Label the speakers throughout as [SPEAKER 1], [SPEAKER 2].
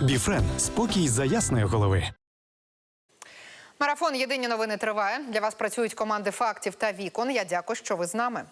[SPEAKER 1] Біфрен спокій за ясної голови.
[SPEAKER 2] Марафон Єдині новини триває. Для вас працюють команди фактів та вікон. Я дякую, що ви з нами.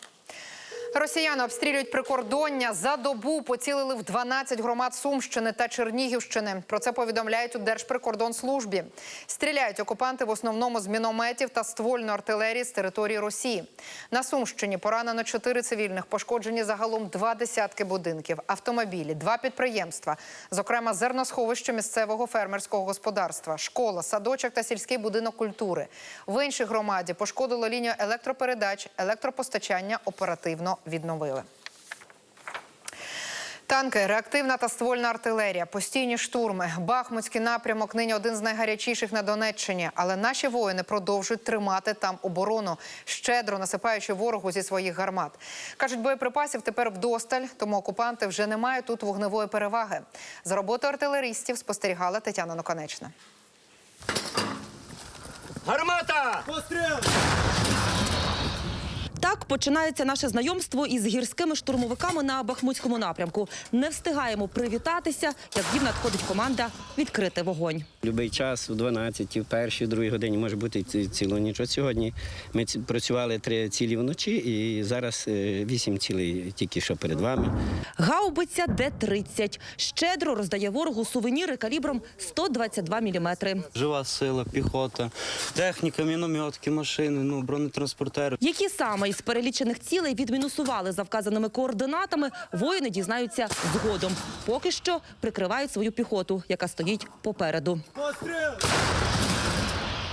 [SPEAKER 2] Росіяни обстрілюють прикордоння. За добу поцілили в 12 громад Сумщини та Чернігівщини. Про це повідомляють у Держприкордонслужбі. Стріляють окупанти в основному з мінометів та ствольної артилерії з території Росії. На Сумщині поранено чотири цивільних, пошкоджені загалом два десятки будинків, автомобілі, два підприємства, зокрема зерносховище місцевого фермерського господарства, школа, садочок та сільський будинок культури. В іншій громаді пошкодило лінію електропередач, електропостачання оперативно відновили. Танки, реактивна та ствольна артилерія, постійні штурми. Бахмутський напрямок нині один з найгарячіших на Донеччині. Але наші воїни продовжують тримати там оборону, щедро насипаючи ворогу зі своїх гармат. Кажуть, боєприпасів тепер вдосталь, тому окупанти вже не мають тут вогневої переваги. За роботою артилерістів спостерігала Тетяна Наконечна.
[SPEAKER 3] Гармата!
[SPEAKER 4] Так починається наше знайомство із гірськими штурмовиками на Бахмутському напрямку. Не встигаємо привітатися, як їм надходить команда відкрити вогонь.
[SPEAKER 5] Любий час у 12, в першій, другій годині може бути цілу ніч. От сьогодні ми працювали три цілі вночі, і зараз е, вісім цілей тільки що перед вами.
[SPEAKER 4] Гаубиця Д-30 щедро роздає ворогу сувеніри калібром 122 мм.
[SPEAKER 6] Жива сила, піхота, техніка, мінометки, машини, ну бронетранспортери.
[SPEAKER 4] Які саме із перелічених цілей відмінусували за вказаними координатами, воїни дізнаються згодом. Поки що прикривають свою піхоту, яка стоїть попереду.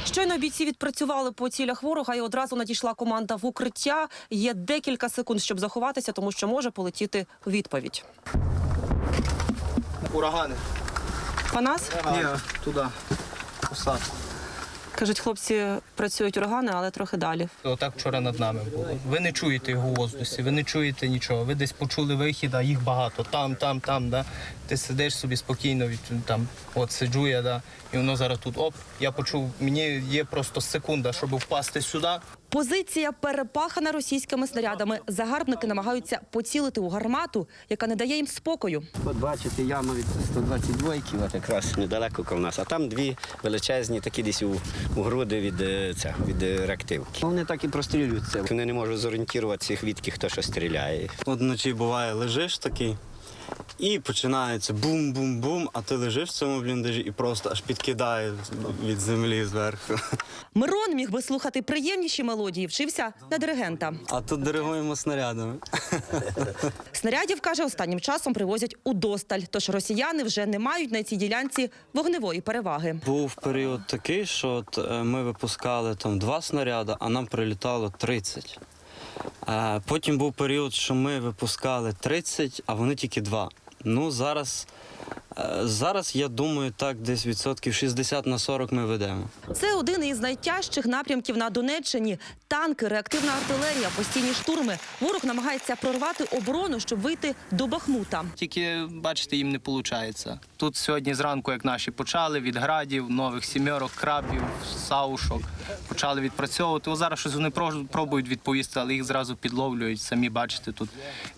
[SPEAKER 4] Щойно бійці відпрацювали по цілях ворога і одразу надійшла команда в укриття. Є декілька секунд, щоб заховатися, тому що може полетіти відповідь.
[SPEAKER 3] Урагани.
[SPEAKER 4] По нас
[SPEAKER 3] Ні, туди. Посадку.
[SPEAKER 4] Кажуть, хлопці працюють органи, але трохи далі.
[SPEAKER 7] Отак вчора над нами було. Ви не чуєте його в воздусі, ви не чуєте нічого. Ви десь почули вихід, а їх багато. Там, там, там. Да? Ти сидиш собі спокійно, від там, от сиджу я, да, і воно зараз тут оп. Я почув, мені є просто секунда, щоб впасти сюди.
[SPEAKER 4] Позиція перепахана російськими снарядами. Загарбники намагаються поцілити у гармату, яка не дає їм спокою.
[SPEAKER 5] От бачите, яма від 122 от якраз недалеко коло нас, а там дві величезні, такі десь у, у груди від, е, ця, від е, реактивки. Вони так і прострілюються. Вони не можуть зорієнтуватися, звідки хто що стріляє.
[SPEAKER 6] От вночі буває, лежиш такий, і починається бум-бум-бум, а ти лежиш в цьому бліндажі і просто аж підкидає від землі зверху.
[SPEAKER 4] Мирон міг би слухати приємніші мелодії, вчився на диригента.
[SPEAKER 6] А тут диригуємо снарядами.
[SPEAKER 4] Снарядів каже, останнім часом привозять у досталь. Тож росіяни вже не мають на цій ділянці вогневої переваги.
[SPEAKER 6] Був період такий, що от е, ми випускали там два снаряди, а нам прилітало 30. Потім був період, що ми випускали 30, а вони тільки 2. Ну зараз, е, зараз я думаю, так десь відсотків 60 на 40 ми ведемо.
[SPEAKER 4] Це один із найтяжчих напрямків на Донеччині. Танки, реактивна артилерія, постійні штурми. Ворог намагається прорвати оборону, щоб вийти до Бахмута.
[SPEAKER 7] Тільки, бачите, їм не виходить. Тут сьогодні зранку, як наші почали, від градів, нових сімерок, крабів, саушок, почали відпрацьовувати. О, зараз щось вони пробують відповісти, але їх зразу підловлюють. Самі бачите, тут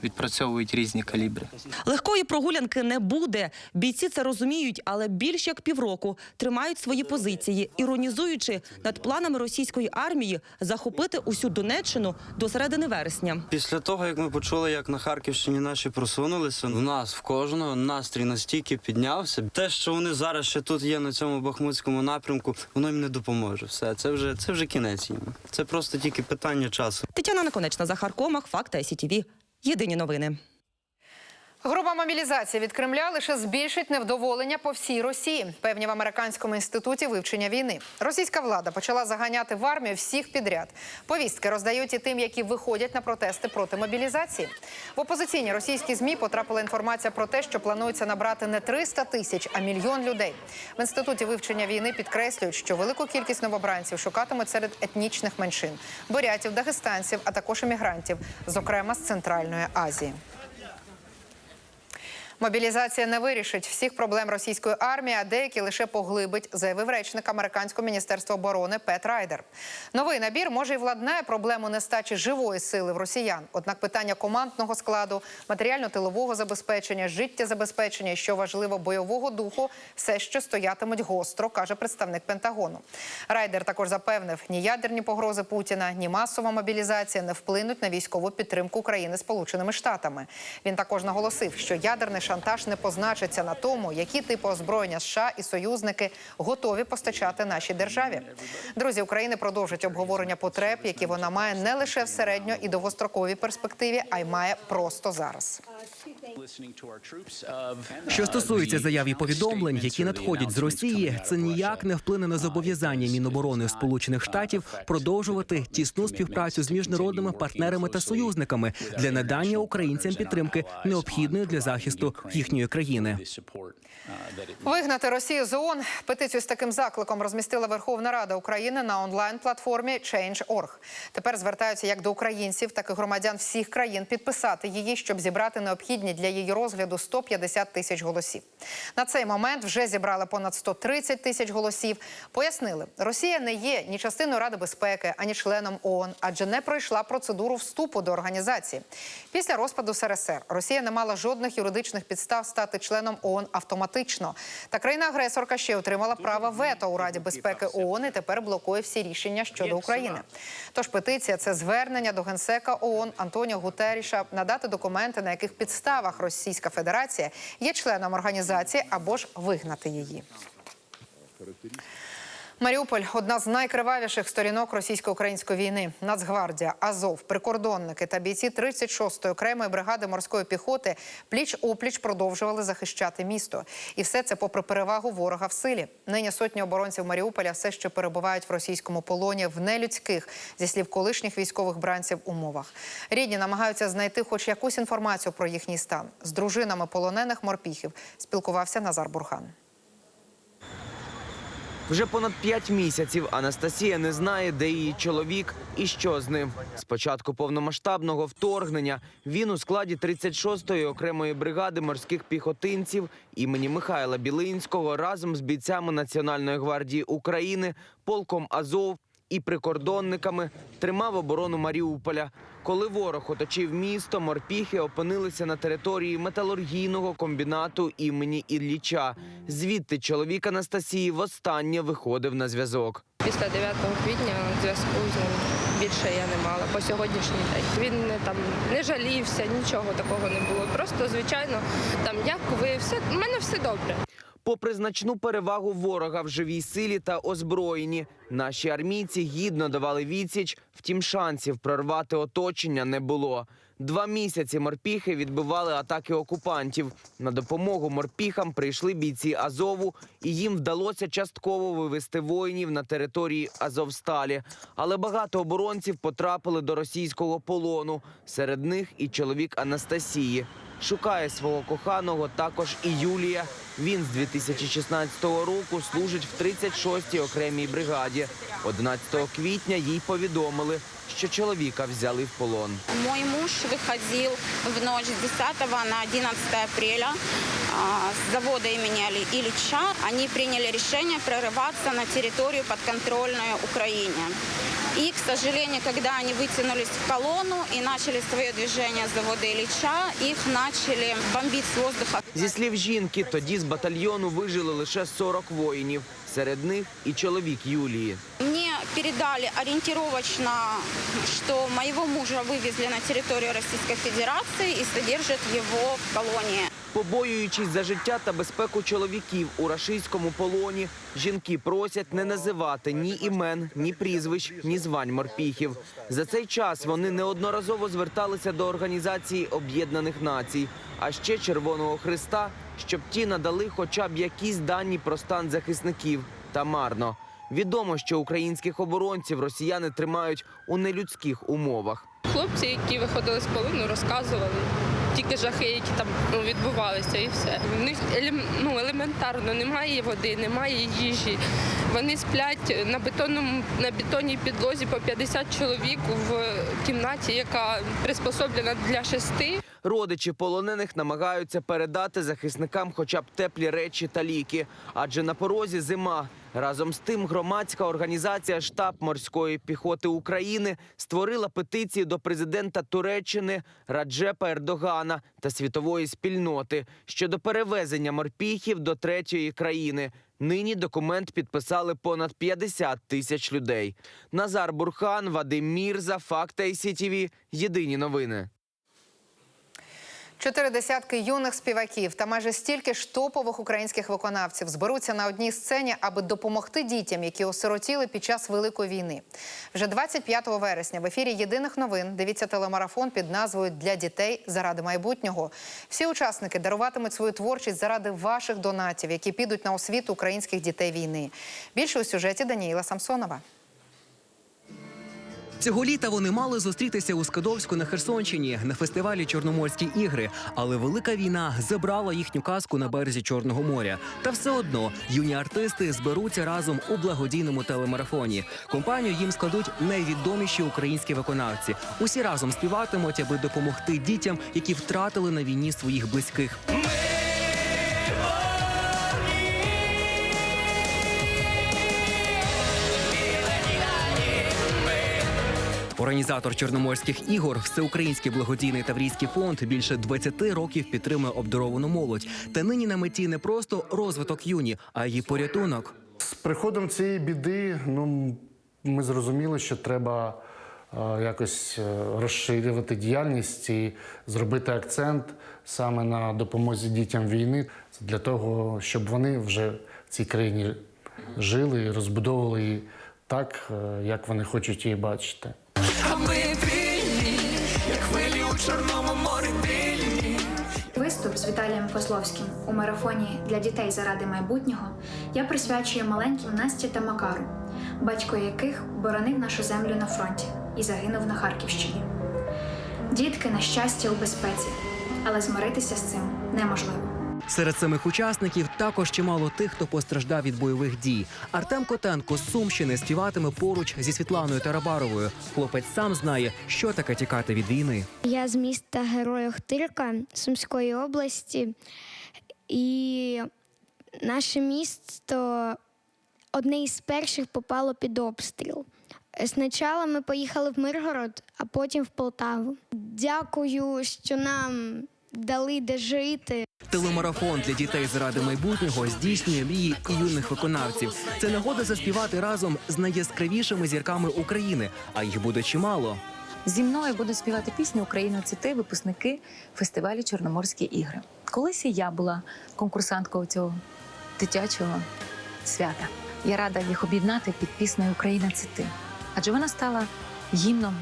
[SPEAKER 7] відпрацьовують різні калібри.
[SPEAKER 4] Легкої прогулянки не буде. Бійці це розуміють, але більш як півроку тримають свої позиції, іронізуючи над планами російської армії захопити усю Донеччину до середини вересня.
[SPEAKER 6] Після того, як ми почули, як на Харківщині наші просунулися, в нас в кожного настрій настільки піднявся. Те, що вони зараз ще тут є на цьому бахмутському напрямку, воно їм не допоможе. Все, це вже це вже кінець їм. Це просто тільки питання часу.
[SPEAKER 4] Тетяна Наконечна, Захар Комах, Факт СІТВ. Єдині новини.
[SPEAKER 2] Груба мобілізація від Кремля лише збільшить невдоволення по всій Росії. Певні в американському інституті вивчення війни. Російська влада почала заганяти в армію всіх підряд. Повістки роздають і тим, які виходять на протести проти мобілізації. В опозиційні російські змі потрапила інформація про те, що планується набрати не 300 тисяч, а мільйон людей. В інституті вивчення війни підкреслюють, що велику кількість новобранців шукатимуть серед етнічних меншин бурятів, дагестанців, а також іммігрантів, зокрема з Центральної Азії. Мобілізація не вирішить всіх проблем російської армії, а деякі лише поглибить, заявив речник американського міністерства оборони Пет Райдер. Новий набір може і владнає проблему нестачі живої сили в росіян. Однак питання командного складу, матеріально-тилового забезпечення, життєзабезпечення і, що важливо, бойового духу все ще стоятимуть гостро, каже представник Пентагону. Райдер також запевнив, ні ядерні погрози Путіна, ні масова мобілізація не вплинуть на військову підтримку України Сполученими Штатами. Він також наголосив, що ядерний шантаж не позначиться на тому, які типи озброєння США і союзники готові постачати нашій державі. Друзі, України продовжать обговорення потреб, які вона має не лише в середньо і довгостроковій перспективі, а й має просто зараз.
[SPEAKER 8] Що стосується заяв і повідомлень, які надходять з Росії, це ніяк не вплине на зобов'язання Міноборони Сполучених Штатів продовжувати тісну співпрацю з міжнародними партнерами та союзниками для надання українцям підтримки, необхідної для захисту їхньої країни.
[SPEAKER 2] Вигнати Росію з ООН. Петицію з таким закликом розмістила Верховна Рада України на онлайн-платформі Change.org. Тепер звертаються як до українців, так і громадян всіх країн підписати її, щоб зібрати необхідні для її розгляду 150 тисяч голосів. На цей момент вже зібрали понад 130 тисяч голосів. Пояснили, Росія не є ні частиною Ради безпеки, ані членом ООН, адже не пройшла процедуру вступу до організації. Після розпаду СРСР Росія не мала жодних юридичних підстав стати членом ООН автоматично. Та країна-агресорка ще отримала право вето у Раді безпеки ООН і тепер блокує всі рішення щодо України. Тож петиція це звернення до генсека ООН Антоніо Гутеріша надати документи, на яких підставах Російська Федерація є членом організації або ж вигнати її. Маріуполь одна з найкривавіших сторінок російсько-української війни. Нацгвардія, Азов, прикордонники та бійці 36-ї окремої бригади морської піхоти пліч опліч продовжували захищати місто. І все це попри перевагу ворога в силі. Нині сотні оборонців Маріуполя все ще перебувають в російському полоні в нелюдських, зі слів колишніх військових бранців, умовах. Рідні намагаються знайти хоч якусь інформацію про їхній стан. З дружинами полонених морпіхів спілкувався Назар Бурхан.
[SPEAKER 9] Вже понад п'ять місяців Анастасія не знає, де її чоловік і що з ним. З початку повномасштабного вторгнення він у складі 36-ї окремої бригади морських піхотинців імені Михайла Білинського разом з бійцями Національної гвардії України, полком Азов і прикордонниками тримав оборону Маріуполя. Коли ворог оточив місто, морпіхи опинилися на території металургійного комбінату імені Ілліча. Звідти чоловік Анастасії востаннє виходив на зв'язок.
[SPEAKER 10] Після 9 квітня зв'язку з ним більше я не мала по сьогоднішній день. Він не там не жалівся, нічого такого не було. Просто звичайно, там як ви все у мене все добре.
[SPEAKER 9] Попри значну перевагу ворога в живій силі та озброєнні, наші армійці гідно давали відсіч, втім шансів прорвати оточення не було. Два місяці морпіхи відбивали атаки окупантів. На допомогу морпіхам прийшли бійці Азову, і їм вдалося частково вивести воїнів на території Азовсталі. Але багато оборонців потрапили до російського полону. Серед них і чоловік Анастасії. Шукає свого коханого також і Юлія. Він з 2016 року служить в 36-й окремій бригаді. 11 квітня їй повідомили, що чоловіка взяли в полон.
[SPEAKER 11] Мой муж выходил в ночь с 10 на 11 апреля с завода имени Ильича. Они приняли решение прорываться на территорию подконтрольную Украине. И, к сожалению, когда они вытянулись в колонну и начали свое движение с завода Ильича, их начали бомбить с воздуха.
[SPEAKER 9] Зі слів жінки, тоді з батальйону вижили лише 40 воїнів. Серед них і чоловік Юлії.
[SPEAKER 11] Мне передали ориентировочно, что моего мужа вывезли на территорию Российской Федерации и содержат его в колонии.
[SPEAKER 9] Побоюючись за життя та безпеку чоловіків у рашистському полоні, жінки просять не називати ні імен, ні прізвищ, ні звань морпіхів. За цей час вони неодноразово зверталися до Організації Об'єднаних Націй, а ще Червоного Христа, щоб ті надали хоча б якісь дані про стан захисників. Та марно. Відомо, що українських оборонців росіяни тримають у нелюдських умовах.
[SPEAKER 10] Хлопці, які виходили з полону, розказували тільки жахи, які там ну, відбувалися, і все. В них ну, елементарно немає води, немає їжі. Вони сплять на бетонному на бетонній підлозі по 50 чоловік в кімнаті, яка приспособлена для шести.
[SPEAKER 9] Родичі полонених намагаються передати захисникам хоча б теплі речі та ліки, адже на порозі зима. Разом з тим, громадська організація Штаб морської піхоти України створила петицію до президента Туреччини Раджепа Ердогана та світової спільноти щодо перевезення морпіхів до третьої країни. Нині документ підписали понад 50 тисяч людей. Назар Бурхан, Вадим Мірза, Факти ICTV. Єдині новини.
[SPEAKER 2] Чотири десятки юних співаків та майже стільки ж топових українських виконавців зберуться на одній сцені, аби допомогти дітям, які осиротіли під час великої війни. Вже 25 вересня в ефірі єдиних новин дивіться телемарафон під назвою Для дітей заради майбутнього. Всі учасники даруватимуть свою творчість заради ваших донатів, які підуть на освіту українських дітей війни. Більше у сюжеті Даніїла Самсонова.
[SPEAKER 8] Цього літа вони мали зустрітися у Скадовську на Херсонщині на фестивалі Чорноморські ігри, але велика війна забрала їхню казку на березі Чорного моря. Та все одно юні артисти зберуться разом у благодійному телемарафоні. Компанію їм складуть найвідоміші українські виконавці. Усі разом співатимуть, аби допомогти дітям, які втратили на війні своїх близьких. Організатор Чорноморських ігор, всеукраїнський благодійний Таврійський фонд більше 20 років підтримує обдаровану молодь. Та нині на меті не просто розвиток юні, а й порятунок.
[SPEAKER 12] З приходом цієї біди, ну ми зрозуміли, що треба е, якось е, розширювати діяльність і зробити акцент саме на допомозі дітям війни. Для того, щоб вони вже в цій країні жили і розбудовували її так, е, як вони хочуть її бачити.
[SPEAKER 13] Виступ з Віталієм Козловським у марафоні для дітей заради майбутнього я присвячую маленьким Насті та Макару, батько яких боронив нашу землю на фронті і загинув на Харківщині. Дітки, на щастя, у безпеці, але змиритися з цим неможливо.
[SPEAKER 8] Серед самих учасників також чимало тих, хто постраждав від бойових дій. Артем Котенко з Сумщини співатиме поруч зі Світланою Тарабаровою. Хлопець сам знає, що таке тікати від війни.
[SPEAKER 13] Я з міста Героя Хтирка Сумської області, і наше місто одне із перших попало під обстріл. Спочатку ми поїхали в Миргород, а потім в Полтаву. Дякую, що нам дали де жити.
[SPEAKER 8] Телемарафон для дітей заради майбутнього здійснює мрії і юних виконавців. Це нагода заспівати разом з найяскравішими зірками України, а їх буде чимало.
[SPEAKER 14] Зі мною будуть співати пісню Україна це ти, випускники фестивалю Чорноморські ігри. Колись і я була конкурсанткою цього дитячого свята. Я рада їх об'єднати під піснею Україна це ти. Адже вона стала гімном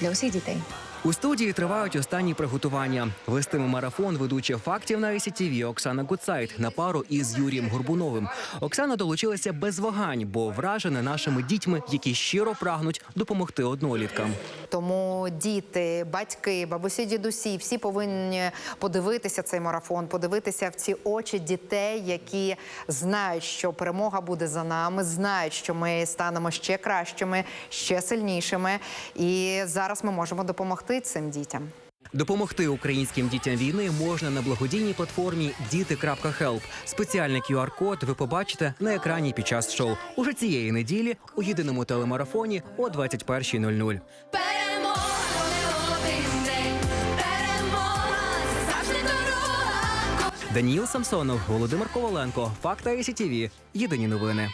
[SPEAKER 14] для усіх дітей.
[SPEAKER 8] У студії тривають останні приготування. Вестиме марафон ведуча фактів на ICTV Оксана Гуцайт на пару із Юрієм Горбуновим. Оксана долучилася без вагань, бо вражена нашими дітьми, які щиро прагнуть допомогти одноліткам.
[SPEAKER 2] Тому діти, батьки, бабусі, дідусі всі повинні подивитися цей марафон, подивитися в ці очі дітей, які знають, що перемога буде за нами, знають, що ми станемо ще кращими, ще сильнішими. І зараз ми можемо допомогти цим дітям.
[SPEAKER 8] Допомогти українським дітям війни можна на благодійній платформі діти.хелп. Спеціальний QR-код ви побачите на екрані під час шоу уже цієї неділі у єдиному телемарафоні о 21.00. Даніл Самсонов, Володимир Коваленко, Факта СІТВ. Єдині новини.